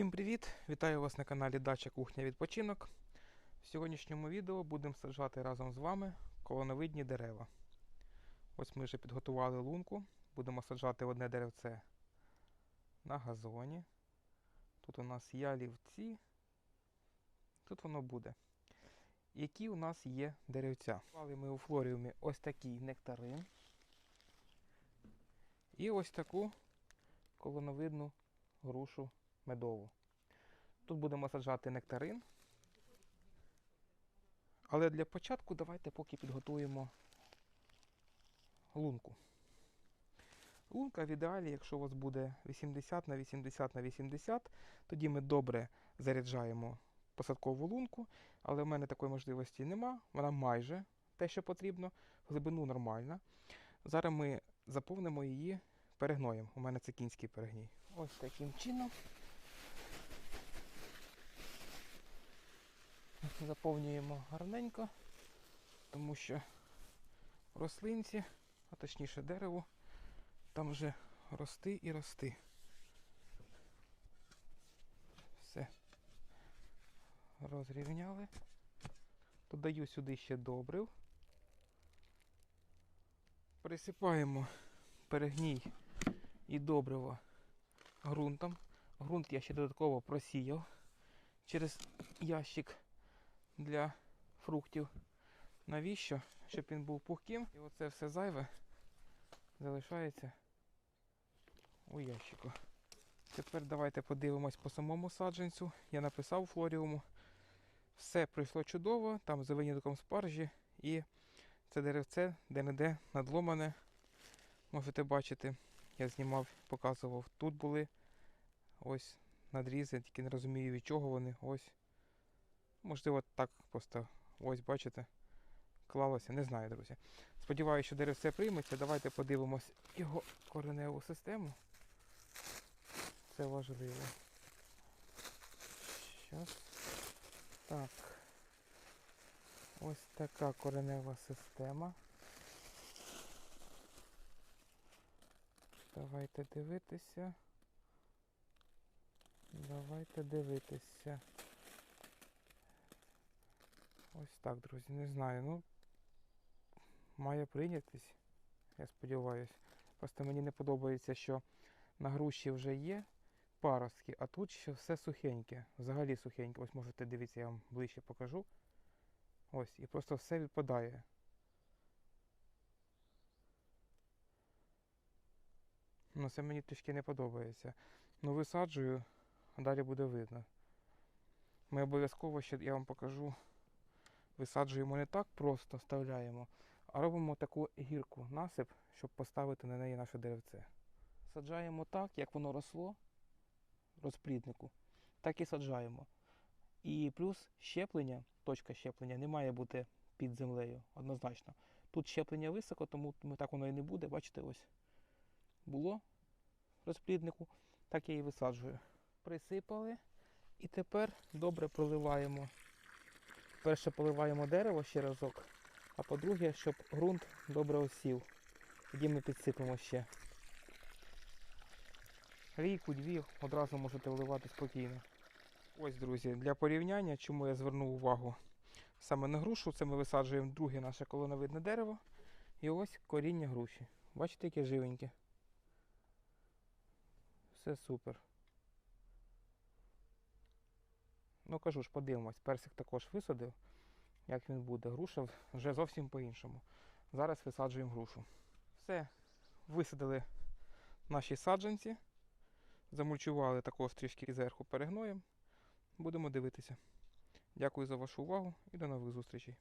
Всім привіт! Вітаю вас на каналі Дача Кухня Відпочинок. В сьогоднішньому відео будемо саджати разом з вами колоновидні дерева. Ось ми вже підготували лунку. Будемо саджати одне деревце на газоні. Тут у нас ялівці. Тут воно буде. Які у нас є деревця? Мали ми у флоріумі ось такий нектарин. І ось таку колоновидну грушу медову. Тут будемо саджати нектарин. Але для початку давайте поки підготуємо лунку. Лунка в ідеалі, якщо у вас буде 80 на 80 на 80, тоді ми добре заряджаємо посадкову лунку, але в мене такої можливості нема. Вона майже те, що потрібно, глибину нормальна. Зараз ми заповнимо її перегноєм. У мене це кінський перегній. Ось таким чином. Заповнюємо гарненько, тому що рослинці, а точніше дереву, там вже рости і рости. Все. Розрівняли. Додаю сюди ще добрив. Присипаємо перегній і добриво ґрунтом. Ґрунт я ще додатково просіяв через ящик для фруктів. Навіщо? Щоб він був пухким. І оце все зайве залишається у ящику. Тепер давайте подивимось по самому саджанцю. Я написав у флоріуму. Все пройшло чудово, там за винятком спаржі і це деревце де-не-де надломане. Можете бачити, я знімав, показував. Тут були ось надрізи, тільки не розумію від чого вони. Ось. Можливо, так просто ось бачите. Клалося, не знаю, друзі. Сподіваюся, що деревце прийметься. Давайте подивимось його кореневу систему. Це важливо. Щас. Так. Ось така коренева система. Давайте дивитися. Давайте дивитися. Ось так, друзі, не знаю. Ну, має прийнятись, я сподіваюся. Просто мені не подобається, що на груші вже є паростки, а тут ще все сухеньке. Взагалі сухеньке. Ось можете дивитися, я вам ближче покажу. Ось, і просто все відпадає. Ну, це мені трішки не подобається. Ну, висаджую, а далі буде видно. Ми обов'язково ще я вам покажу. Висаджуємо не так просто вставляємо, а робимо таку гірку насип, щоб поставити на неї наше деревце. Саджаємо так, як воно росло розпліднику, так і саджаємо. І плюс щеплення, точка щеплення не має бути під землею, однозначно. Тут щеплення високо, тому так воно і не буде. Бачите, ось було розпліднику, так я і висаджую. Присипали і тепер добре проливаємо. Перше поливаємо дерево ще разок, а по-друге, щоб ґрунт добре осів. Тоді ми підсипемо ще. Рійку, дві одразу можете вливати спокійно. Ось, друзі, для порівняння, чому я звернув увагу саме на грушу, це ми висаджуємо друге наше колоновидне дерево. І ось коріння груші. Бачите, яке живеньке. Все супер. Ну кажу ж, подивимось, персик також висадив, як він буде. Груша вже зовсім по-іншому. Зараз висаджуємо грушу. Все, висадили наші саджанці, замульчували також трішки зверху перегноєм. Будемо дивитися. Дякую за вашу увагу і до нових зустрічей.